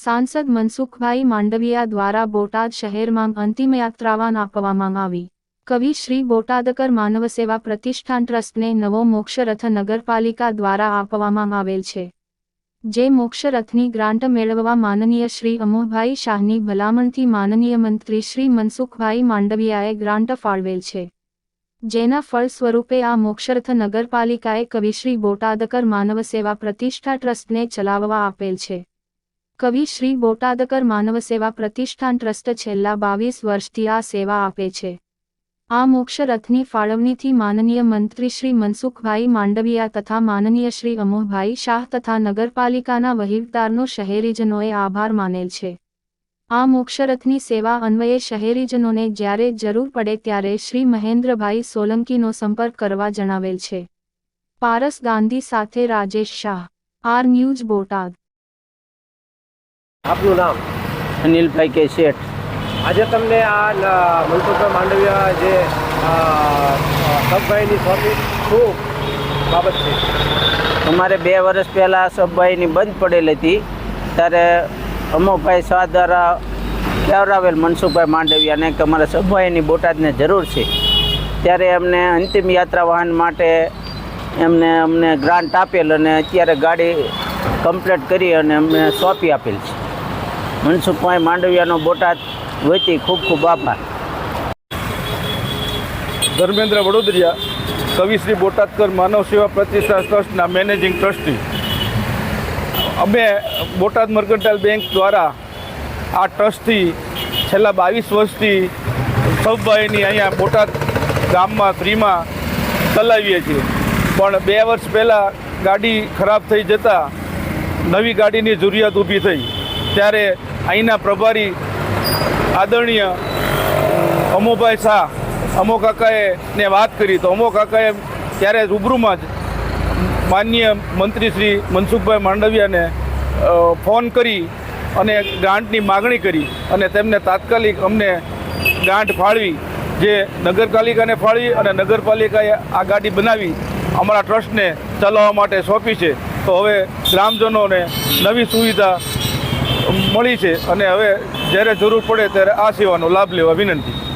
સાંસદ મનસુખભાઈ માંડવિયા દ્વારા બોટાદ શહેરમાં અંતિમયાત્રાવાન આપવામાં આવી. કવિ શ્રી બોટાદકર માનવ સેવા પ્રતિષ્ઠાન ટ્રસ્ટને નવો મોક્ષરથ નગરપાલિકા દ્વારા આપવામાં આવેલ છે. જે મોક્ષરથની ગ્રાન્ટ મેળવવા માનનીય શ્રી અમોભાઈ શાહની ભલામણથી માનનીય મંત્રી શ્રી મનસુખભાઈ માંડવિયાએ ગ્રાન્ટ ફાળવેલ છે. જેના ફળ સ્વરૂપે આ મોક્ષરથ નગરપાલિકાએ કવિશ્રી બોટાદકર માનવ સેવા પ્રતિષ્ઠા ટ્રસ્ટને ચલાવવા આપેલ છે. કવિ શ્રી બોટાદકર માનવ સેવા પ્રતિષ્ઠાન ટ્રસ્ટ છેલ્લા બાવીસ વર્ષથી આ સેવા આપે છે. આ મોક્ષરથની ફાળવણીથી માનનીય મંત્રી શ્રી મનસુખભાઈ માંડવિયા તથા માનનીય શ્રી અમોભાઈ શાહ તથા નગરપાલિકાના વહીવટદારનો શહેરીજનોએ આભાર માનેલ છે. આ મોક્ષરથની સેવા અન્વયે શહેરીજનોને જ્યારે જરૂર પડે ત્યારે શ્રી મહેન્દ્રભાઈ સોલંકીનો સંપર્ક કરવા જણાવેલ છે. પારસ ગાંધી સાથે રાજેશ શાહ, આર ન્યૂઝ બોટાદ. આપનું નામ? અનિલભાઈ કે શેઠ. આજે તમને આ મનસુખભાઈ માંડવિયા જે સબભાઈની સ્વામી શું બાબત છે અમારે બે વર્ષ પહેલાં સબભાઈની બંધ પડેલી હતી. ત્યારે અમોભાઈ શાહ દ્વારા કહેવરાવેલ મનસુખભાઈ માંડવિયાને કે અમારે સબભાઈની બોટાદને જરૂર છે. ત્યારે એમને અંતિમ યાત્રા વાહન માટે એમને અમને ગ્રાન્ટ આપેલ અને અત્યારે ગાડી કમ્પ્લીટ કરી અને અમને સોંપી આપેલ છે. મનસુખભાઈ માંડવિયાનો બોટાદ વતી ખૂબ ખૂબ આભાર. ધર્મેન્દ્ર વડોદરિયા કવિશ્રી બોટાદકર માનવ સેવા પ્રતિષ્ઠા ટ્રસ્ટના મેનેજિંગ ટ્રસ્ટી. અમે બોટાદ મર્કન્ટાઇલ બેંક દ્વારા આ ટ્રસ્ટથી છેલ્લા બાવીસ વર્ષથી સૌભાઈની અહીંયા બોટાદ ગામમાં ફ્રીમાં ચલાવીએ છીએ. પણ બે વર્ષ પહેલાં ગાડી ખરાબ થઈ જતાં નવી ગાડીની જરૂરિયાત ઊભી થઈ. ત્યારે અહીંના પ્રભારી આદરણીય અમોભાઈ શાહ, અમો કાકાએ ને વાત કરી તો અમો કાકાએ ત્યારે રૂબરૂમાં જ માનનીય મંત્રી શ્રી મનસુખભાઈ માંડવિયાને ફોન કરી અને ગ્રાન્ટની માગણી કરી અને તેમને તાત્કાલિક અમને ગ્રાન્ટ ફાળવી, જે નગરપાલિકાને ફાળવી અને નગરપાલિકાએ આ ગાડી બનાવી, અમારા ટ્રસ્ટને ચલાવવા માટે સોંપી છે. તો હવે ગ્રામજનોને નવી સુવિધા મળી છે અને હવે જ્યારે જરૂર પડે ત્યારે આ સેવાનો લાભ લેવા વિનંતી.